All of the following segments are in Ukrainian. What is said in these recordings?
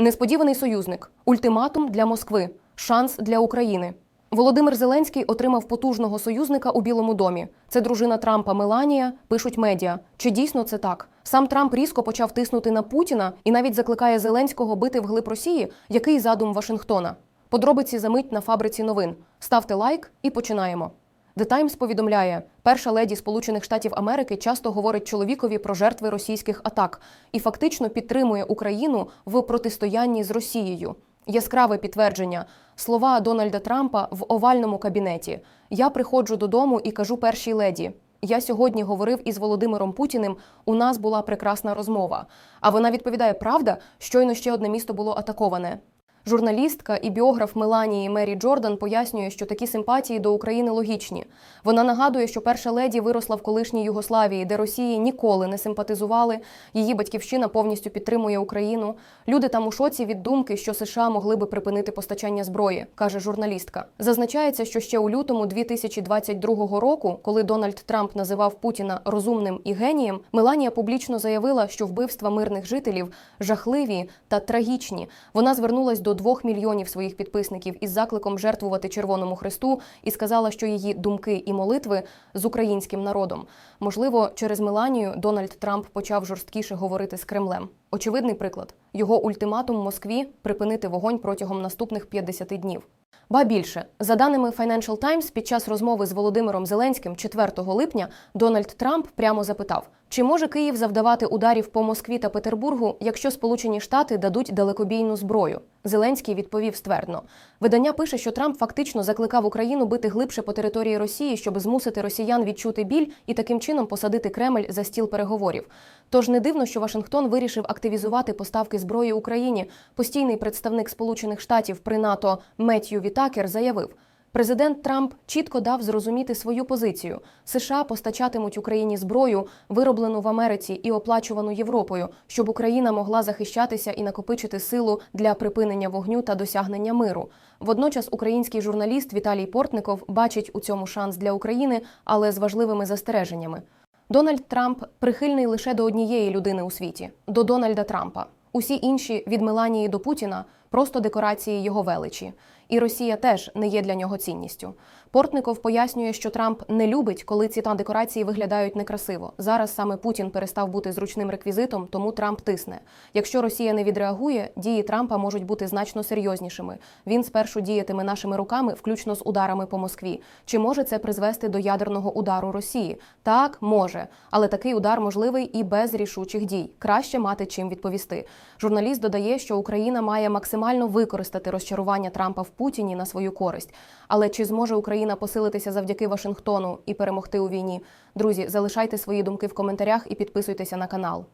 Несподіваний союзник, ультиматум для Москви, шанс для України. Володимир Зеленський отримав потужного союзника у Білому домі. Це дружина Трампа Меланія. Пишуть медіа. Чи дійсно це так? Сам Трамп різко почав тиснути на Путіна і навіть закликає Зеленського бити вглиб Росії, який задум Вашингтона. Подробиці за мить на фабриці новин. Ставте лайк і починаємо. The Times повідомляє, перша леді Сполучених Штатів Америки часто говорить чоловікові про жертви російських атак і фактично підтримує Україну в протистоянні з Росією. Яскраве підтвердження слова Дональда Трампа в овальному кабінеті. Я приходжу додому і кажу першій леді. Я сьогодні говорив із Володимиром Путіним. У нас була прекрасна розмова. А вона відповідає: Правда, щойно ще одне місто було атаковане. Журналістка і біограф Меланії Мері Джордан пояснює, що такі симпатії до України логічні. Вона нагадує, що перша леді виросла в колишній Югославії, де Росії ніколи не симпатизували. Її батьківщина повністю підтримує Україну. Люди там у шоці від думки, що США могли би припинити постачання зброї, каже журналістка. Зазначається, що ще у лютому 2022 року, коли Дональд Трамп називав Путіна розумним і генієм, Меланія публічно заявила, що вбивства мирних жителів жахливі та трагічні. Вона звернулась до двох мільйонів своїх підписників із закликом жертвувати Червоному Христу і сказала, що її думки і молитви з українським народом. Можливо, через Меланію Дональд Трамп почав жорсткіше говорити з Кремлем. Очевидний приклад його ультиматум Москві припинити вогонь протягом наступних 50 днів. Ба більше, за даними Financial Times, під час розмови з Володимиром Зеленським 4 липня Дональд Трамп прямо запитав, чи може Київ завдавати ударів по Москві та Петербургу, якщо Сполучені Штати дадуть далекобійну зброю. Зеленський відповів ствердно. Видання пише, що Трамп фактично закликав Україну бити глибше по території Росії, щоб змусити росіян відчути біль і таким чином посадити Кремль за стіл переговорів. Тож не дивно, що Вашингтон вирішив активізувати поставки зброї Україні. Постійний представник Сполучених Штатів при НАТО Меттью Вітакер заявив. Президент Трамп чітко дав зрозуміти свою позицію: США постачатимуть Україні зброю, вироблену в Америці і оплачувану Європою, щоб Україна могла захищатися і накопичити силу для припинення вогню та досягнення миру. Водночас, український журналіст Віталій Портников бачить у цьому шанс для України, але з важливими застереженнями. Дональд Трамп прихильний лише до однієї людини у світі до Дональда Трампа. Усі інші від Меланії до Путіна просто декорації його величі. І Росія теж не є для нього цінністю. Портников пояснює, що Трамп не любить, коли ці та декорації виглядають некрасиво. Зараз саме Путін перестав бути зручним реквізитом, тому Трамп тисне. Якщо Росія не відреагує, дії Трампа можуть бути значно серйознішими. Він спершу діятиме нашими руками, включно з ударами по Москві. Чи може це призвести до ядерного удару Росії? Так, може, але такий удар можливий і без рішучих дій. Краще мати чим відповісти. Журналіст додає, що Україна має максимально використати розчарування Трампа в Путіні на свою користь. Але чи зможе Україна посилитися завдяки Вашингтону і перемогти у війні? Друзі, залишайте свої думки в коментарях і підписуйтеся на канал.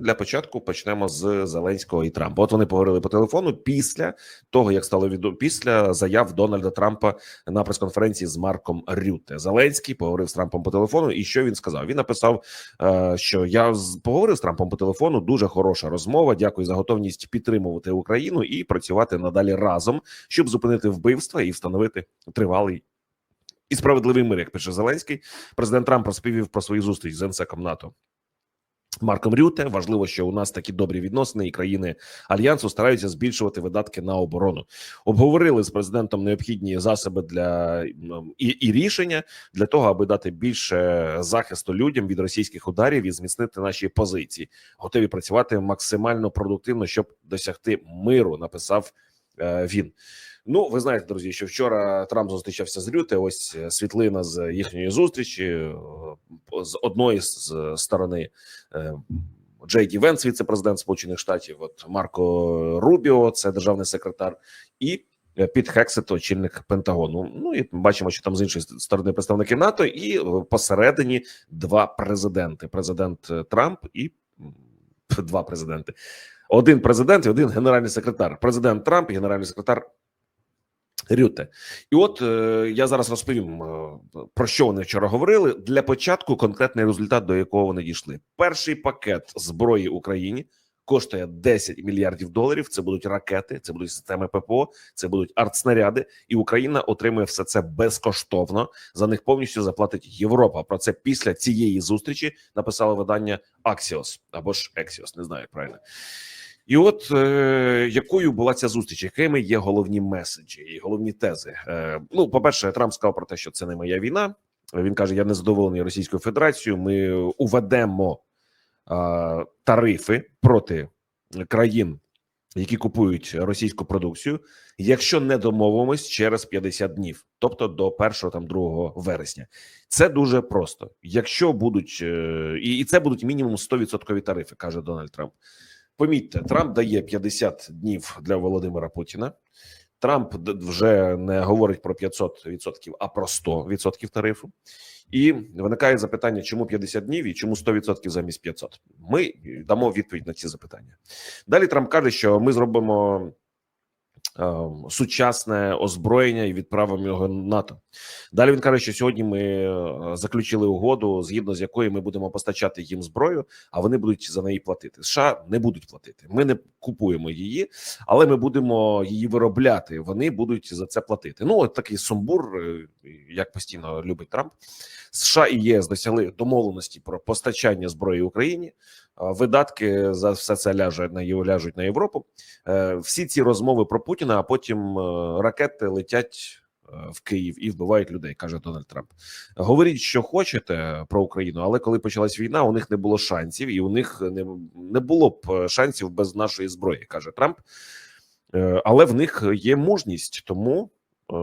Для початку почнемо з Зеленського і Трампа. От вони поговорили по телефону після того, як стало відомо після заяв Дональда Трампа на прес-конференції з Марком Рюте. Зеленський поговорив з Трампом по телефону. І що він сказав? Він написав, е, що я поговорив з Трампом по телефону. Дуже хороша розмова. Дякую за готовність підтримувати Україну і працювати надалі разом, щоб зупинити вбивства і встановити тривалий. І справедливий мир, як пише Зеленський, президент Трамп розповів про свою зустріч з генсеком НАТО Марком Рюте важливо, що у нас такі добрі відносини, і країни альянсу стараються збільшувати видатки на оборону. Обговорили з президентом необхідні засоби для і, і рішення для того, аби дати більше захисту людям від російських ударів і зміцнити наші позиції. Готові працювати максимально продуктивно, щоб досягти миру. Написав е, він. Ну, ви знаєте, друзі, що вчора Трамп зустрічався з Рюте. Ось е, світлина з їхньої зустрічі е, з одної з сторони. е, Джей Ді Венс, віце-президент Сполучених Штатів, от Марко Рубіо, це державний секретар, і Піт Хексет, очільник Пентагону. Ну і бачимо, що там з іншої сторони представники НАТО, і посередині два президенти: президент Трамп і два президенти. Один президент і один генеральний секретар. Президент Трамп і генеральний секретар Рюте. І от е, я зараз розповім е, про що вони вчора говорили. Для початку конкретний результат, до якого вони дійшли. Перший пакет зброї Україні коштує 10 мільярдів доларів. Це будуть ракети, це будуть системи ППО, це будуть артснаряди, і Україна отримує все це безкоштовно. За них повністю заплатить Європа. Про це після цієї зустрічі написало видання Axios або ж Axios, не знаю правильно. І от е, якою була ця зустріч, якими є головні меседжі і головні тези? Е, ну, по перше, Трамп сказав про те, що це не моя війна. Він каже: Я не задоволений Російською Федерацією. Ми уведемо е, тарифи проти країн, які купують російську продукцію, якщо не домовимось через 50 днів, тобто до 1 там 2 вересня. Це дуже просто. Якщо будуть е, і, це будуть мінімум 100% тарифи, каже Дональд Трамп. Помітьте, Трамп дає 50 днів для Володимира Путіна. Трамп вже не говорить про 500%, а про 100% тарифу. І виникає запитання, чому 50 днів і чому 100% замість 500? Ми дамо відповідь на ці запитання. Далі Трамп каже, що ми зробимо сучасне озброєння і відправимо його НАТО. Далі він каже, що сьогодні ми е, заключили угоду, згідно з якою ми будемо постачати їм зброю, а вони будуть за неї платити. США не будуть платити. Ми не купуємо її, але ми будемо її виробляти. Вони будуть за це платити. Ну от такий сумбур, е, як постійно любить Трамп. США і ЄС досягли домовленості про постачання зброї Україні. Видатки за все це ляже на ляжуть на Європу. Е, Всі ці розмови про Путіна, а потім е, ракети летять е, в Київ і вбивають людей, каже Дональд Трамп. Говоріть, що хочете про Україну, але коли почалась війна, у них не було шансів, і у них не, не було б е, шансів без нашої зброї, каже Трамп. Е, Але в них є мужність, тому. Е,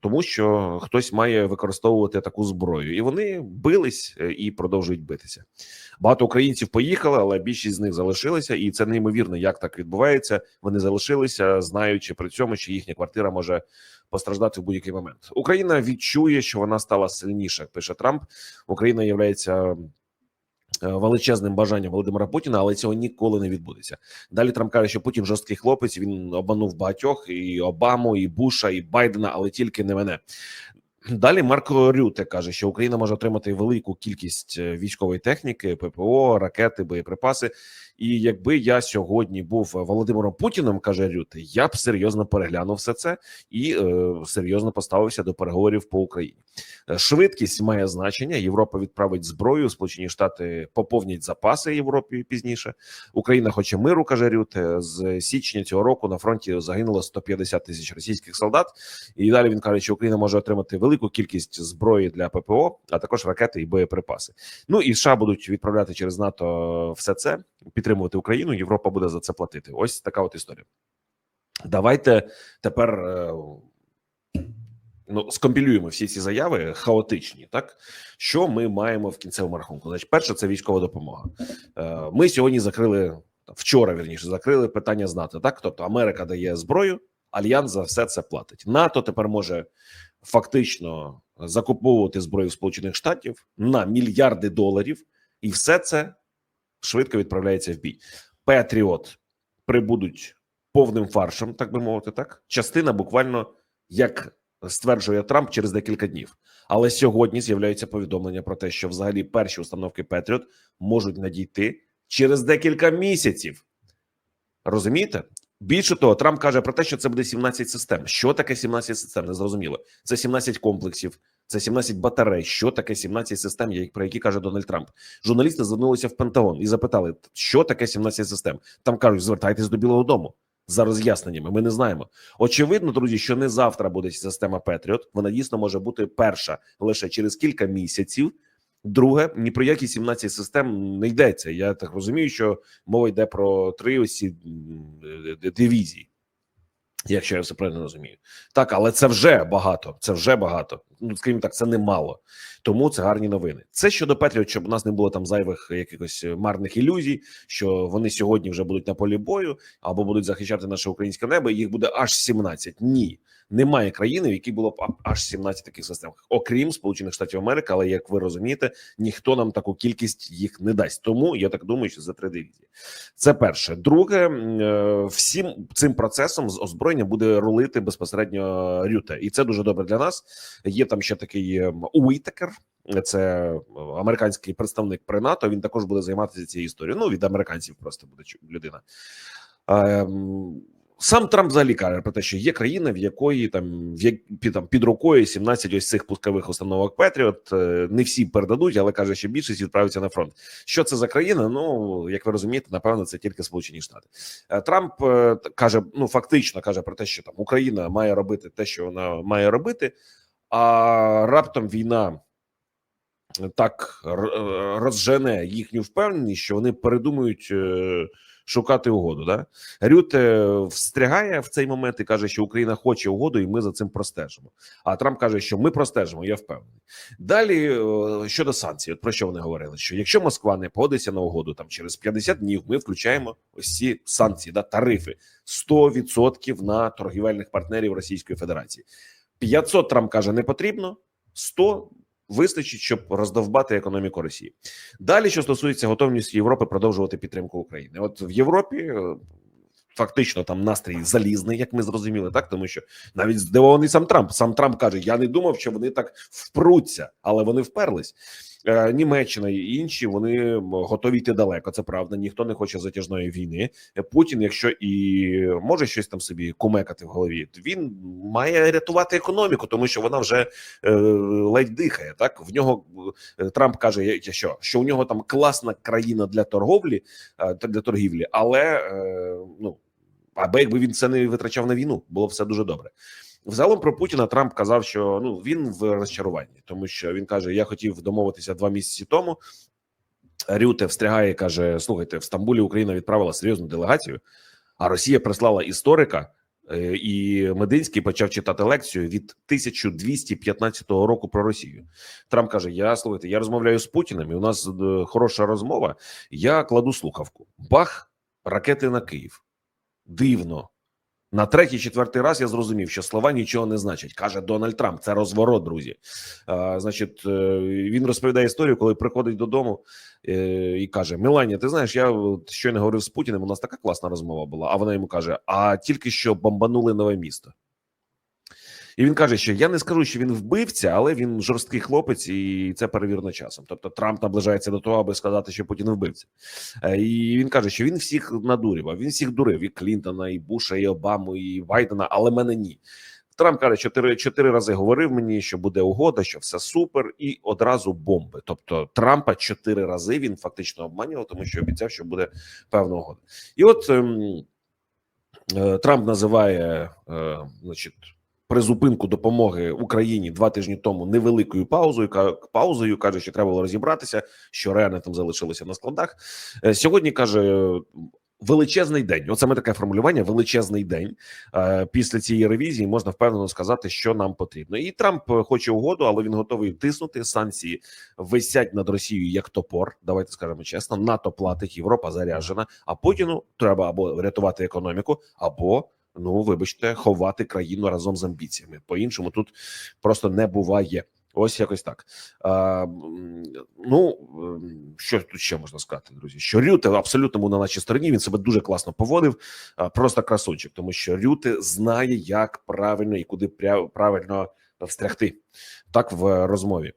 Тому що хтось має використовувати таку зброю, і вони бились е, і продовжують битися. Багато українців поїхали, але більшість з них залишилися, і це неймовірно, як так відбувається. Вони залишилися, знаючи при цьому, що їхня квартира може постраждати в будь-який момент. Україна відчує, що вона стала сильніше. Пише Трамп. Україна являється величезним бажанням Володимира Путіна, але цього ніколи не відбудеться. Далі Трамп каже, що Путін жорсткий хлопець. Він обманув багатьох і Обаму, і Буша, і Байдена, але тільки не мене. Далі Марко Рюте каже, що Україна може отримати велику кількість е, військової техніки, ППО, ракети, боєприпаси. І якби я сьогодні був Володимиром Путіним, каже Рюте, я б серйозно переглянув все це і е, серйозно поставився до переговорів по Україні. Е, Швидкість має значення. Європа відправить зброю. Сполучені Штати поповнять запаси Європі пізніше. Україна хоче миру, каже Рюте. З січня цього року на фронті загинуло 150 тисяч російських солдат. І далі він каже, що Україна може отримати велику кількість зброї для ППО, а також ракети і боєприпаси. Ну і США будуть відправляти через НАТО все це, підтримувати Україну. Європа буде за це платити. Ось така от історія. Давайте тепер е, ну, скомпілюємо всі ці заяви хаотичні. Так що ми маємо в кінцевому рахунку? Значить, перше, це військова допомога. Е, Ми сьогодні закрили вчора. Вірніше закрили питання з НАТО. Так, тобто Америка дає зброю, альянс за все це платить. НАТО тепер може фактично закуповувати зброю Сполучених Штатів на мільярди доларів, і все це швидко відправляється в бій. Петріот прибудуть повним фаршем, так би мовити, так частина буквально як стверджує Трамп через декілька днів. Але сьогодні з'являються повідомлення про те, що взагалі перші установки Петріот можуть надійти через декілька місяців. Розумієте? Більше того, Трамп каже про те, що це буде 17 систем. Що таке 17 систем? Незрозуміло. Це 17 комплексів, це 17 батарей. Що таке 17 систем, як- про які каже Дональд Трамп? Журналісти звернулися в Пентагон і запитали, що таке 17 систем. Там кажуть, звертайтесь до Білого Дому за роз'ясненнями. Ми не знаємо. Очевидно, друзі, що не завтра буде система Петріот. Вона дійсно може бути перша лише через кілька місяців. Друге, ні про які 17 систем не йдеться. Я так розумію, що мова йде про три осі дивізії. Якщо я все правильно розумію, так, але це вже багато. Це вже багато. Ну скажімо так, це немало. Тому це гарні новини. Це щодо Петріот, щоб у нас не було там зайвих якихось марних ілюзій, що вони сьогодні вже будуть на полі бою або будуть захищати наше українське небо. і Їх буде аж 17. Ні, немає країни, в якій було б аж 17 таких систем, окрім Сполучених Штатів Америки. Але як ви розумієте, ніхто нам таку кількість їх не дасть. Тому я так думаю, що за три дивізії. Це перше. Друге, е, всім цим процесом з озброєння буде рулити безпосередньо Рюте, і це дуже добре для нас. Є там ще такий ем, Уітекер. це американський представник при НАТО. Він також буде займатися цією історією. Ну від американців просто буде людина. Сам Трамп взагалі каже про те, що є країна, в якої там в як під там під рукою 17 ось цих пускових установок Петріот. Е, Не всі передадуть, але каже, що більшість відправиться на фронт. Що це за країна? Ну як ви розумієте, напевно, це тільки Сполучені Штати. Е, Трамп е, каже: ну фактично каже про те, що там Україна має робити те, що вона має робити, а раптом війна так розжене їхню впевненість, що вони передумають е, шукати угоду. Да? Рюте встрягає в цей момент і каже, що Україна хоче угоду, і ми за цим простежимо. А Трамп каже, що ми простежимо. Я впевнений. Далі е, щодо санкцій, от про що вони говорили? Що якщо Москва не погодиться на угоду там через 50 днів, ми включаємо ось ці санкції, да, тарифи 100% на торгівельних партнерів Російської Федерації. 500 Трамп каже, не потрібно. 100 вистачить, щоб роздовбати економіку Росії. Далі, що стосується готовності Європи продовжувати підтримку України, от в Європі. е, Фактично там настрій залізний, як ми зрозуміли, так тому що навіть здивований сам Трамп. Сам Трамп каже: Я не думав, що вони так впруться, але вони вперлись. Е, Німеччина і інші вони готові йти далеко. Це правда. Ніхто не хоче затяжної війни. Е, Путін, якщо і може щось там собі кумекати в голові, він має рятувати економіку, тому що вона вже е, ледь дихає. Так в нього е, Трамп каже, що, що у нього там класна країна для торговлі, для торгівлі, але е, ну аби якби він це не витрачав на війну, було б все дуже добре. Взагалом про Путіна Трамп казав, що ну він в розчаруванні, тому що він каже: Я хотів домовитися два місяці тому. Рюте встрягає, каже: Слухайте, в Стамбулі Україна відправила серйозну делегацію, а Росія прислала історика. е, І Мединський почав читати лекцію від 1215 року про Росію. Трамп каже: Я слухайте, я розмовляю з Путіним, і у нас е, хороша розмова. Я кладу слухавку. Бах, ракети на Київ. Дивно. На третій, четвертий раз я зрозумів, що слова нічого не значать. каже Дональд Трамп. Це розворот, друзі. А, значить, е, він розповідає історію, коли приходить додому е, і каже: Меланія, ти знаєш, я щойно говорив з Путіним. У нас така класна розмова була. А вона йому каже: А тільки що бомбанули нове місто. І він каже, що я не скажу, що він вбивця, але він жорсткий хлопець, і це перевірено часом. Тобто Трамп наближається до того, аби сказати, що Путін вбивця. Е, І він каже, що він всіх надурював, він всіх дурив і Клінтона, і Буша, і Обаму, і Байдена, але мене ні. Трамп каже, чотири чотири рази говорив мені, що буде угода, що все супер, і одразу бомби. Тобто Трампа чотири рази він фактично обманював, тому що обіцяв, що буде певна угода. І от ем, е, Трамп називає, е, значить. Призупинку допомоги Україні два тижні тому невеликою паузою паузою каже, що треба було розібратися, що реально там залишилося на складах. Е, Сьогодні каже величезний день. Оце ми таке формулювання. Величезний день. Е, Після цієї ревізії можна впевнено сказати, що нам потрібно. І Трамп хоче угоду, але він готовий тиснути. Санкції висять над Росією як топор. Давайте скажемо чесно. НАТО платить, Європа заряджена. А Путіну треба або рятувати економіку, або ну вибачте, ховати країну разом з амбіціями. По іншому тут просто не буває. Ось якось так. А, ну що тут ще можна сказати, друзі? Що Рюте абсолютно був на нашій стороні. Він себе дуже класно поводив. а, Просто красунчик, тому що Рюте знає, як правильно і куди правильно встрягти. Так в розмові.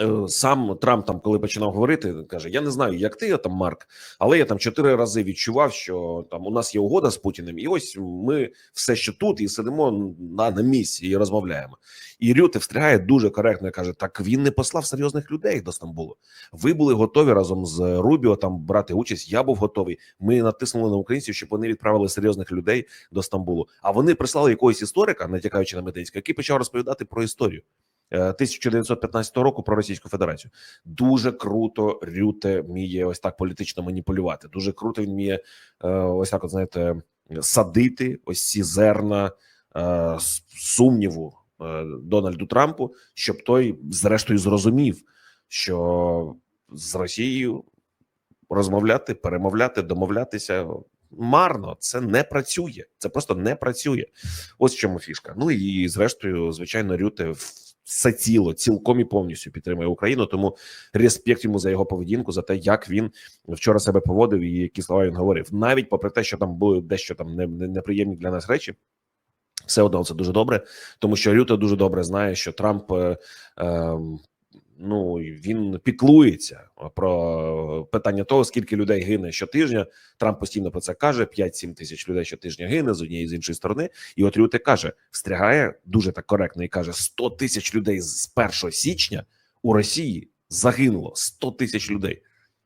Е, Сам Трамп там, коли починав говорити, каже: Я не знаю, як ти там, Марк, але я там чотири рази відчував, що там у нас є угода з Путіним, і ось ми все ще тут і сидимо на, на місці і розмовляємо. І Рюте встрягає дуже коректно каже: Так він не послав серйозних людей до Стамбулу. Ви були готові разом з Рубіо там брати участь. Я був готовий. Ми натиснули на українців, щоб вони відправили серйозних людей до Стамбулу. А вони прислали якогось історика, натякаючи на Мединського, який почав розповідати про історію. Е, 1915 року про Російську Федерацію дуже круто Рюте вміє ось так політично маніпулювати. Дуже круто він вміє е, ось так, от знаєте, садити ось ці зерна е, сумніву е, Дональду Трампу, щоб той, зрештою, зрозумів, що з Росією розмовляти, перемовляти, домовлятися марно. Це не працює. Це просто не працює. Ось в чому фішка. Ну і зрештою, звичайно, Рюте все ціло, цілком і повністю підтримує Україну. Тому респект йому за його поведінку, за те, як він вчора себе поводив і які слова він говорив. Навіть попри те, що там були дещо там не- не- неприємні для нас речі. Все одно це дуже добре, тому що Рюта дуже добре знає, що Трамп е, е, Ну він піклується про питання того, скільки людей гине щотижня. Трамп постійно про це каже: 5-7 тисяч людей щотижня гине з однієї з іншої сторони. І от Рюте каже, встрягає дуже так коректно і каже: 100 тисяч людей з 1 січня у Росії загинуло 100 тисяч людей.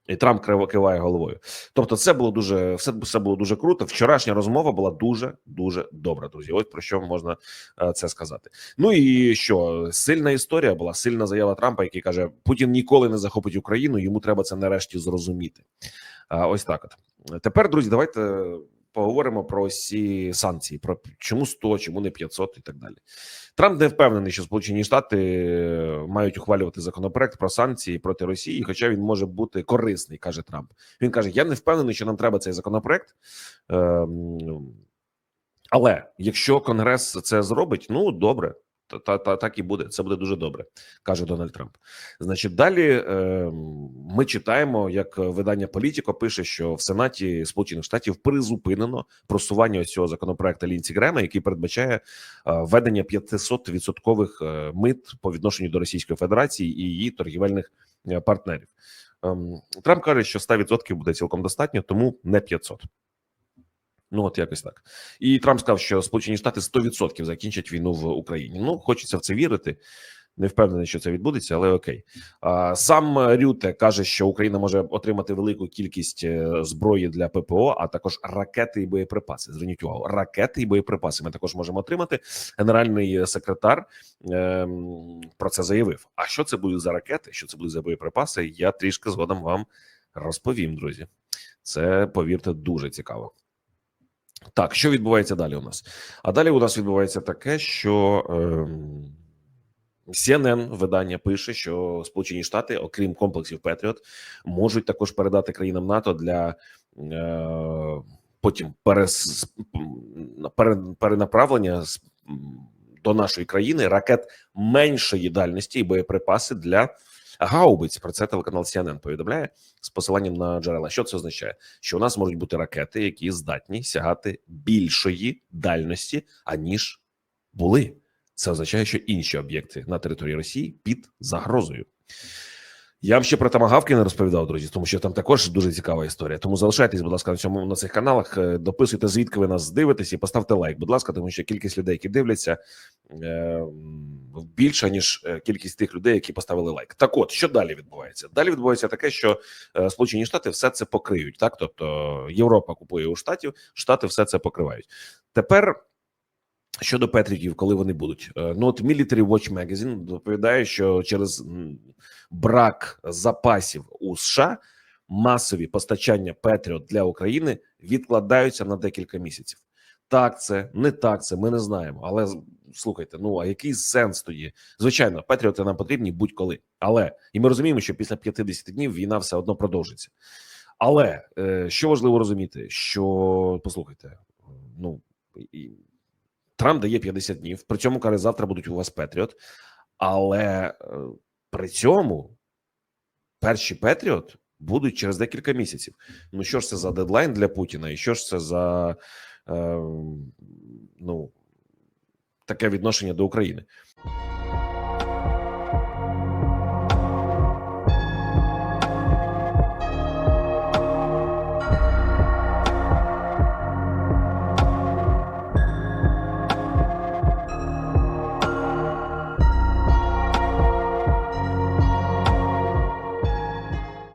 І Трамп киває головою. Тобто, це було дуже все, все було дуже круто. Вчорашня розмова була дуже дуже добра, друзі. Ось про що можна е, це сказати. Ну і що сильна історія була сильна заява Трампа, який каже: Путін ніколи не захопить Україну. Йому треба це нарешті зрозуміти. Ось так. От тепер, друзі, давайте поговоримо про ці санкції: про чому 100, чому не 500 і так далі. Трамп не впевнений, що Сполучені Штати е, мають ухвалювати законопроект про санкції проти Росії, хоча він може бути корисний, каже Трамп. Він каже: Я не впевнений, що нам треба цей законопроект. Ем, але якщо Конгрес це зробить, ну добре, та, та, та так і буде. Це буде дуже добре, каже Дональд Трамп. Значить, далі е, ми читаємо, як видання Політіко пише, що в Сенаті Сполучених Штатів призупинено просування цього законопроекту Лінці Грема, який передбачає е, введення 500 відсоткових е, мит по відношенню до Російської Федерації і її торгівельних е, партнерів. Ем, Трамп каже, що 100% буде цілком достатньо, тому не 500. Ну, от якось так. І Трамп сказав, що Сполучені Штати 100% закінчать війну в Україні. Ну, хочеться в це вірити. Не впевнений, що це відбудеться, але окей. Сам Рюте каже, що Україна може отримати велику кількість е, зброї для ППО, а також ракети і боєприпаси. Зверніть увагу, ракети і боєприпаси. Ми також можемо отримати. Генеральний секретар ем, про це заявив. А що це будуть за ракети? Що це будуть за боєприпаси? Я трішки згодом вам розповім, друзі. Це повірте дуже цікаво. Так, що відбувається далі у нас? А далі у нас відбувається таке, що ем, CNN видання пише, що Сполучені Штати, окрім комплексів Петріот, можуть також передати країнам НАТО для е, потім перес, перенаправлення до нашої країни ракет меншої дальності і боєприпаси для гаубиць. Про це телеканал CNN повідомляє з посиланням на джерела. Що це означає? Що у нас можуть бути ракети, які здатні сягати більшої дальності, аніж були. Це означає, що інші об'єкти на території Росії під загрозою. Я вам ще про тамагавки не розповідав, друзі, тому що там також дуже цікава історія. Тому залишайтесь, будь ласка, на цьому на цих каналах. е, Дописуйте, звідки ви нас дивитесь, і поставте лайк, будь ласка, тому що кількість людей, які дивляться, е, більша ніж е, кількість тих людей, які поставили лайк. Так, от що далі відбувається? Далі відбувається таке, що е, Сполучені Штати все це покриють. Так, тобто Європа купує у штатів, штати все це покривають. Тепер. Щодо Петріків, коли вони будуть, Е, ну от Military Watch Magazine доповідає, що через брак запасів у США масові постачання Петріот для України відкладаються на декілька місяців. Так, це не так, це ми не знаємо. Але слухайте, ну а який сенс тоді? Звичайно, Петріоти нам потрібні будь-коли. Але і ми розуміємо, що після 50 днів війна все одно продовжиться. Але е, що важливо розуміти, що послухайте, ну і Трамп дає 50 днів. При цьому каже, завтра будуть у вас Петріот. Але е, при цьому перші Петріот будуть через декілька місяців. Ну що ж це за дедлайн для Путіна, і що ж це за е, ну таке відношення до України?